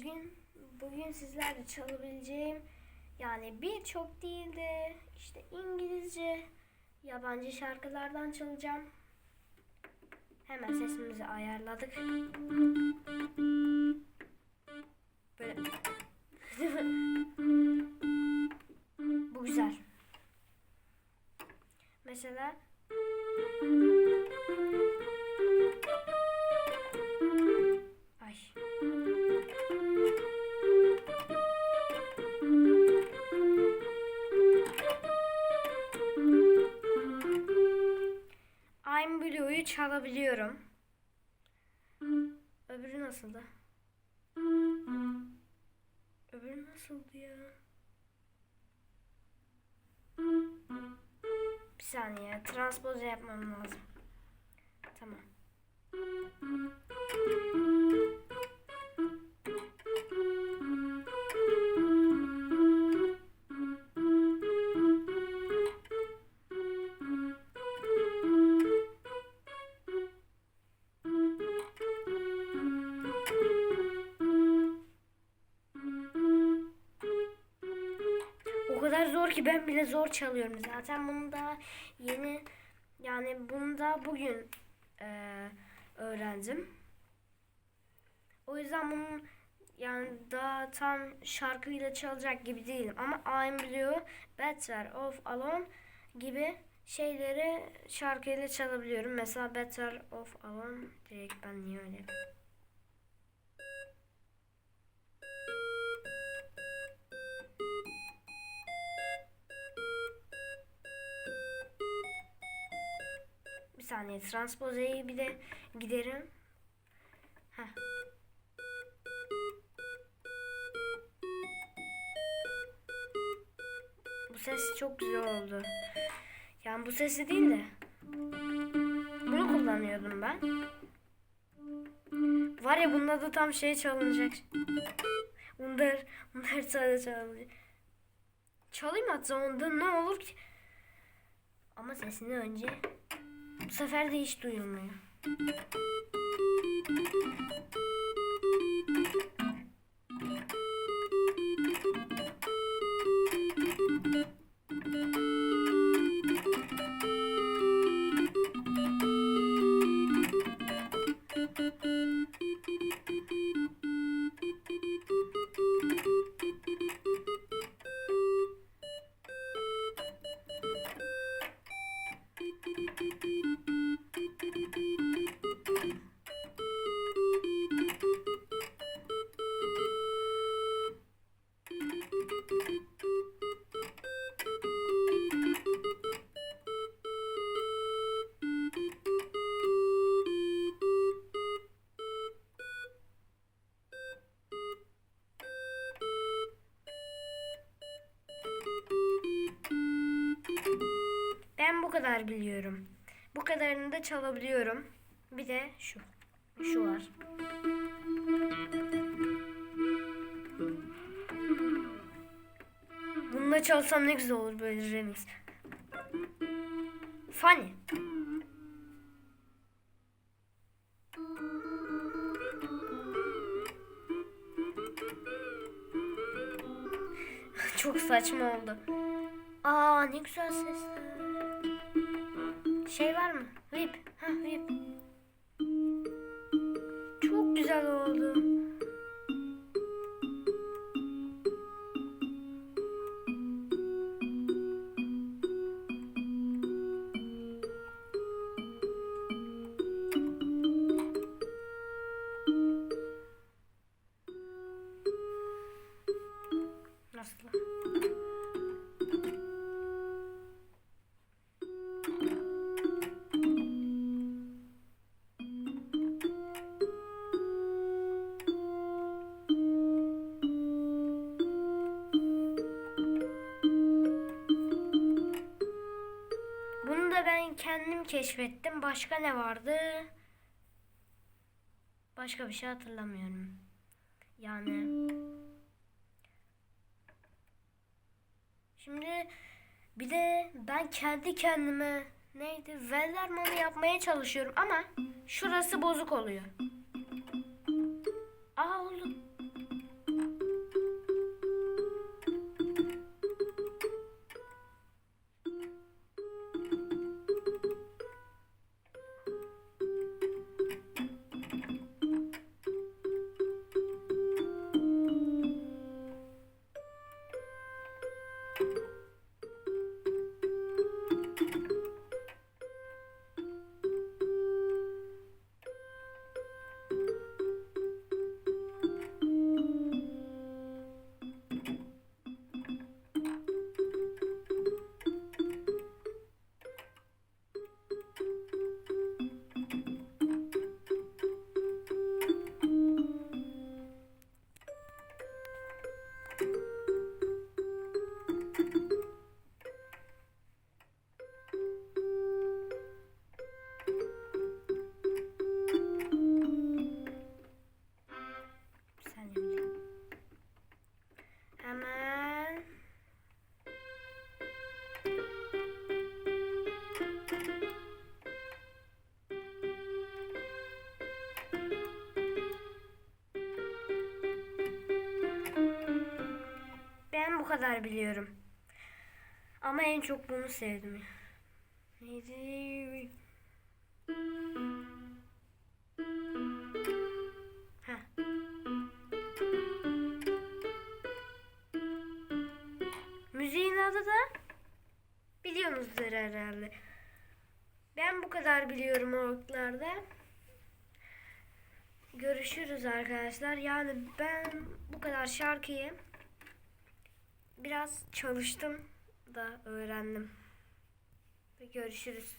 Bugün bugün sizlerle çalabileceğim yani birçok değil de işte İngilizce, yabancı şarkılardan çalacağım. Hemen sesimizi ayarladık. Böyle. Blue'yu çalabiliyorum. Öbürü nasıldı? Öbürü nasıldı ya? Bir saniye. Transpoze yapmam lazım. Tamam. Kadar zor ki ben bile zor çalıyorum zaten. Bunu da yeni yani bunu da bugün eee, öğrendim. O yüzden bunun yani daha tam şarkıyla çalacak gibi değilim. Ama I'm Blue, Better Off Alone gibi şeyleri şarkıyla çalabiliyorum. Mesela Better Off Alone direkt ben niye öyle saniye transpozeyi bir de giderim. Heh. Bu ses çok güzel oldu. Yani bu sesi değil de bunu kullanıyordum ben. Var ya bunda da tam şey çalınacak. Bunlar, bunlar sadece çalınacak. Çalayım hatta onda ne olur ki? Ama sesini önce sefer de hiç duyulmuyor. Kadar biliyorum. Bu kadarını da çalabiliyorum. Bir de şu. Şu var. Bununla çalsam ne güzel olur böyle remix. Funny. Çok saçma oldu. Aa ne güzel sesler. Şey var mı? Whip. Ha whip. Çok güzel oldu. Keşfettim. Başka ne vardı? Başka bir şey hatırlamıyorum. Yani Şimdi bir de ben kendi kendime neydi? Wellerman'ı yapmaya çalışıyorum ama şurası bozuk oluyor. Kadar biliyorum. Ama en çok bunu sevdim. Neydi? Müziğin adı da biliyorsunuzdur herhalde. Ben bu kadar biliyorum orklarda. Görüşürüz arkadaşlar. Yani ben bu kadar şarkıyı biraz çalıştım da öğrendim. Görüşürüz.